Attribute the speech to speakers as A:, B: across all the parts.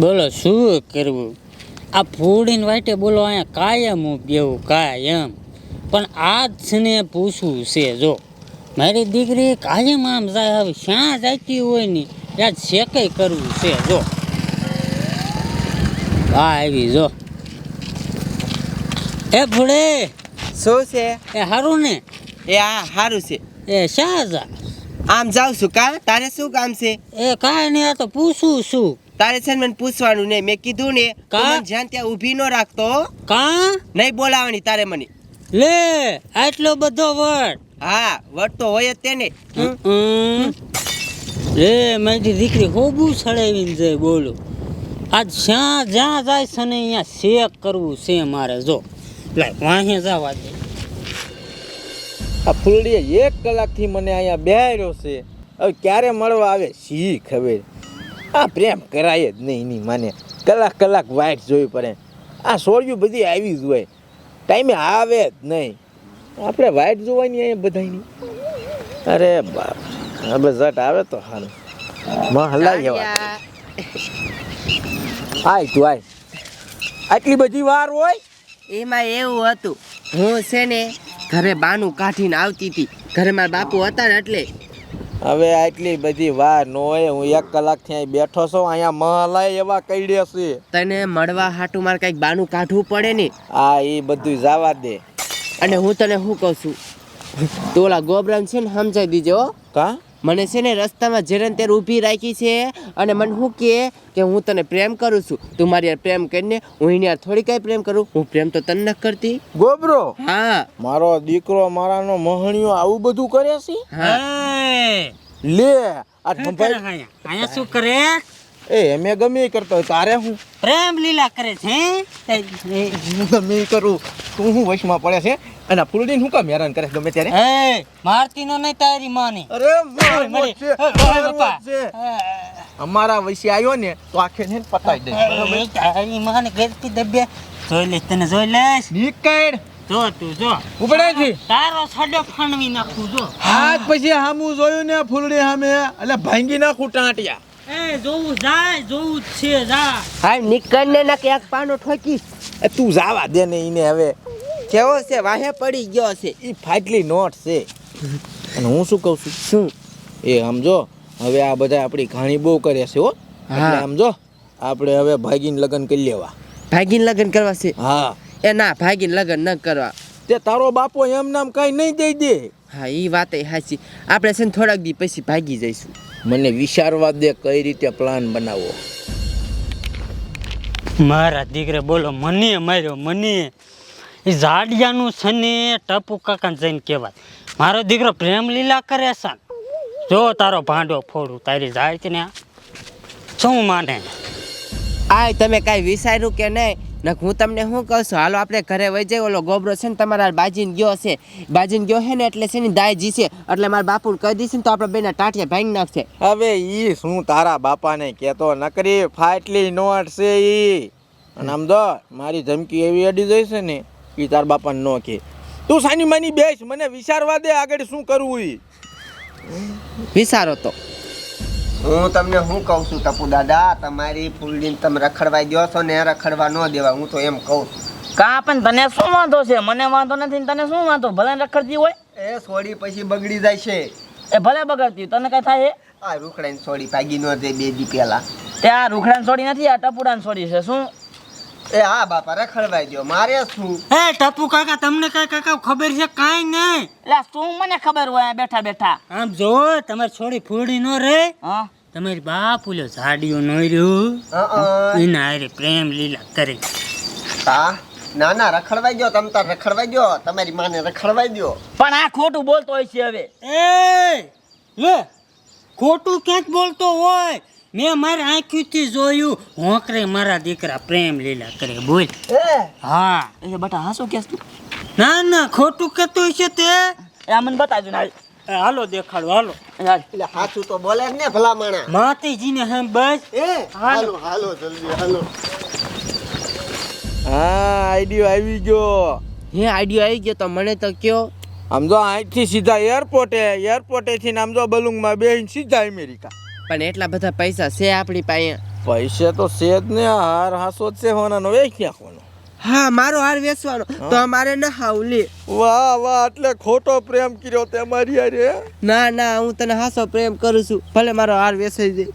A: બોલો શું કરવું? આ ફૂડીને વાટે બોલો અહીંયા કાયમ હું બેવું કાયમ. પણ આજ છે ને પૂછવું છે જો મારી દીકરી કાયમ આમ જાય હવે શ્યાં જતી હોય ને ત્યાં કંઈ કરવું છે જો. આ આવી જો. એ ફૂડે
B: શું છે?
A: એ સારું ને?
B: એ આ સારું છે.
A: એ શા જા
B: આમ જાઉં છું કા? તારે શું કામ છે?
A: એ કાંઈ નહીં આ તો પૂછું છું.
B: તારે છે ને મને પૂછવાનું નહીં. મેં કીધું ને
A: કા?
B: જ્યાં ત્યાં ઊભી ન રાખતો.
A: કા?
B: નહીં બોલાવાની તારે મને.
A: લે આટલો બધો વટ
B: હા વટ તો હોય જ તેને. હમ?
A: હમ. લે મારી દીકરી હોબું ચડાવીને જાય બોલો. આ જ્યાં જ્યાં જાય છે ને અહીંયા શેક કરવું છે મારે જો. લાય વાહે જવા દે.
C: આ ફૂલડીએ એક કલાકથી મને અહીંયા બેહાર્યો છે. હવે ક્યારે મળવા આવે શી ખબર. આ પ્રેમ કરાય જ નહીં એની માને. કલાક કલાક વાઇટ જોવી પડે. આ સોળિયું બધી આવી જ હોય. ટાઈમે આવે જ નહીં. આપણે વાઇટ જોવાની અહીંયા બધાની અરે બાપ હવે ઝટ આવે તો સારું. માં હલાઈ જવા આય તું આય. આટલી બધી વાર હોય?
B: એમાં એવું હતું. હું છે ને ઘરે બાનું કાઢીને આવતી હતી. ઘરે મારા બાપુ હતા ને એટલે
C: હવે આટલી બધી વાર નો હું એક કલાકથી બેઠો છું અહીંયા મહલાય એવા કઈડે છે.
B: તને મળવા હાટું મારે કંઈક બાનું કાઢવું પડે ને?
C: આ એ બધું જવા દે.
B: અને હું તને શું કહું છું? તું ઓલા ગોબરામ છે ને સમજાવી દીજો.
C: કા?
B: મને છે ને રસ્તામાં જેને તેર ઊભી રાખી છે અને મને શું કહે કે હું તને પ્રેમ કરું છું. તું મારી યાર પ્રેમ કરીને હું એની યાર થોડી કઈ પ્રેમ કરું. હું પ્રેમ તો તને નથી કરતી.
C: ગોબરો!
B: હા.
C: મારો દીકરો મારાનો મહણિયો આવું બધું કરે છે? લે આ
A: શું
C: ઠંભાઈ
A: અહીંયા. શું કરે?
C: એ એમે ગમે એ કરતો હોય તારે હું?
A: પ્રેમ લીલા કરે છે હે? એ, એ,
C: હું ગમે એ કરું. તું હું વશમાં પડે છે? અને આ ફૂલડીને હું કામ હેરાન કરે ગમે ત્યારે?
A: એ મારતી નો નહીં તારી માની.
C: અરે
A: મારી.
C: અમારા વૈસે આવ્યો ને તો આખે ને પતાઈ દે.
A: તારી માને ઘેરથી દબ્યા જોઈ લઈશ તને જોઈ લઈશ.
C: નીકળ.
A: જો તું જો.
C: ઉપડેથી
A: તારો છડો ફાણવી નાખું જો.
C: હાથ પછી હામું જોયું ને ફૂલડી સામે. એટલે ભાંગી નાખું ટાંટિયા.
A: એ જોવું જાય જોવું છે જા.
B: હા નીકળ ને ના કે પાનો ઠોકીશ.
C: તું જાવા દે ને એને હવે.
B: કેવો છે વાહે પડી ગયો છે.
C: એ ફાટલી નોટ છે. અને હું શું કહું છું?
B: શું?
C: એ સમજો હવે આ બધા આપણી ઘાણી બહુ કરે છે હો.
B: હા.
C: સમજો આપણે હવે ભાગીને લગ્ન કરી લેવા.
B: ભાગીને લગ્ન કરવા છે?
C: હા.
B: એ ના ભાગીને લગ્ન ન કરવા.
C: તે તારો બાપો એમ નામ કઈ નહીં દઈ દે.
B: હા એ વાત એ સાચી આપણે છે ને થોડાક દી પછી ભાગી જઈશું.
C: મને વિચારવા દે કઈ રીતે પ્લાન બનાવવો
A: મારા દીકરે બોલો મને માર્યો મને. એ ઝાડિયાનું છે ને ટપુ કાકાને જઈને કહેવાય. મારો દીકરો પ્રેમ લીલા કરે છે જો તારો ભાંડો ફોડું તારી જાય છે ને. શું માને?
B: આ તમે કાંઈ વિચાર્યું કે નહીં? ને હું તમને શું કહું છું? હાલો આપણે ઘરે વહી જઈએ. ઓલો ગોબરો છે ને તમારા બાજીને ગયો છે. બાજીને ગયો છે ને એટલે છે ને દાય જીશે એટલે મારા બાપુ કહી દઈશ ને તો આપણે બેના ટાંટિયા ભાંગી નાખશે.
C: હવે ઈ શું તારા બાપાને કહેતો નકરી ફાટલી નોટ છે ઈ. અને આમ જો મારી ધમકી એવી અડી જઈશે ને ઈ તાર બાપાને ન કે તું સાની માની બેસ મને વિચારવા દે આગળ શું કરવું એ
B: વિચારો તો.
D: હું તમને શું કહું છું ટપુ દાદા તમારી ફૂલડીને તમે રખડવાઈ દો છો ને રખડવા ન દેવા હું તો એમ કહું છું.
E: કા પણ તને શું વાંધો છે? મને વાંધો નથી તને શું વાંધો? ભલે રખડતી હોય.
D: એ સોડી પછી બગડી જાય છે.
E: એ ભલે બગડતી તને કઈ થાય?
D: આ રૂખડાની સોડી ભાગી ન જાય બે દી પહેલા.
E: તે આ રૂખડાને છોડી નથી આ ટપુડાને છોડી છે. શું?
D: એ હા બાપા રખડવાઈ દો મારે શું?
A: એ ટપુ કાકા તમને કઈ કાકા ખબર છે? કાંઈ નહીં.
E: એટલે શું મને ખબર હોય આ બેઠા બેઠા?
A: આમ જો તમારી છોડી ફૂડી ન રે.
E: હા.
A: તમારી બાપ ઓલો ઝાડીઓ નો રહ્યું. એના હારે પ્રેમ લીલા કરે.
D: હા. ના ના રખડવાઈ ગયો તમે તાર રખડવાઈ ગયો તમારી માને રખડવાઈ ગયો
E: પણ આ ખોટું બોલતો હોય છે હવે.
A: એ લે ખોટું ક્યાંક બોલતો હોય? મેં મારી આંખીથી જોયું. હોંકરે મારા દીકરા પ્રેમ લીલા કરે બોલ. હા.
E: એ બટા હા કેસ તું?
A: ના ના ખોટું કહેતું છે તે.
E: એ આ મને બતાવજો ના
A: હાલો. દેખાડો હાલો.
D: એટલે હાસું તો બોલે ને ભલા માણા
A: માતાજીને હમ બસ
D: એ? હાલો. હાલો જલ્દી હાલો.
C: હા આઈડિયો આવી ગયો.
B: હે આઈડિયો આવી ગયો તો મને તો કયો.
C: આમ જો અહીંથી સીધા એરપોર્ટે એરપોર્ટેથી ને આમ જો બલુંગમાં બેહીને સીધા અમેરિકા
B: પણ એટલા બધા પૈસા છે આપણી પાસે.
C: પૈસા તો છે જ ને હાર હાસો જ છે હોનાનો. વેચી નાખવાનો
B: હા મારો હાર વેચવાનો. તો અમારે ન હાવલી.
C: વાહ વાહ એટલે ખોટો પ્રેમ કર્યો તે મારી હારે.
B: ના ના હું તને હાસો પ્રેમ કરું છું. ભલે મારો હાર વેચાઈ દે.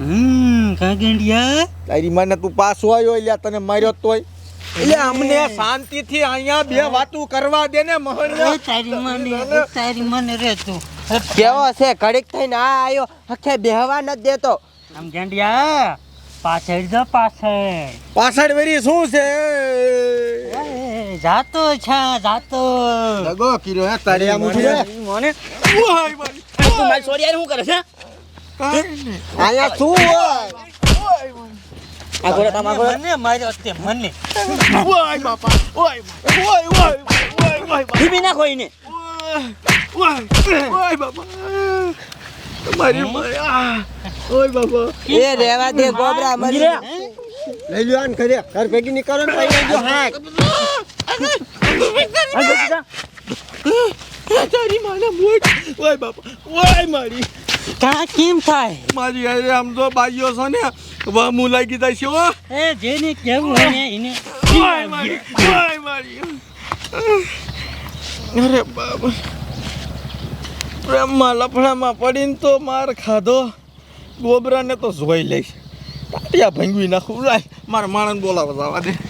A: હમ કાગંડિયા.
C: તારી મને તું પાછો આવ્યો એટલે તને માર્યો તોય. એટલે અમને શાંતિથી અહીંયા બે વાતું કરવા દે ને
A: એ તારી મને તારી મને રે તું.
B: કેવો છે? ઘડીક થઈને આ આવ્યો હખે બેહવા ન દેતો.
A: આમ ગેંડિયા પાછળ જો પાછળ.
C: પાછળ વેરી શું છે?
A: જાતો છે જાતો.
C: લગો કર્યો હે તારે આમ ઉઠી રે
E: મને.
C: ઓય મારી.
E: તું મારી સોરી શું કરે છે?
C: અહીંયા શું હોય?
E: આ ગોળા તામા
A: મને માર્યો તે મને.
C: ઓય બાપા ઓય ઓય ઓય ઓય ઓય
E: ધીમી નાખો એને.
C: ઓય ઓય બાપા મારી મારી આ. ઓય બાપા.
B: એ રેવા દે ગોબરા મરી.
D: લઈ લ્યો આને કરે ઘર ભેગી નીકળો ને પૈસા
E: લેજો હાક.
C: તારી માના મોટ ઓય બાપા ઓય મારી.
A: કા કેમ થાય?
C: મારી અરે આમ તો બાઈઓ છો ને વામું લાગી જાય છે હો.
A: એ જેને કેવું હોય ને એને
C: ઓય મારી ઓય મારી. અરે બાબા પ્રેમમાં, લફડામાં પડીને તો માર ખાધો. ગોબરાને તો જોઈ લઈશ. ટાટિયા ભંગવી નાખું. લાય મારા માણસ બોલાવવા જવા દે.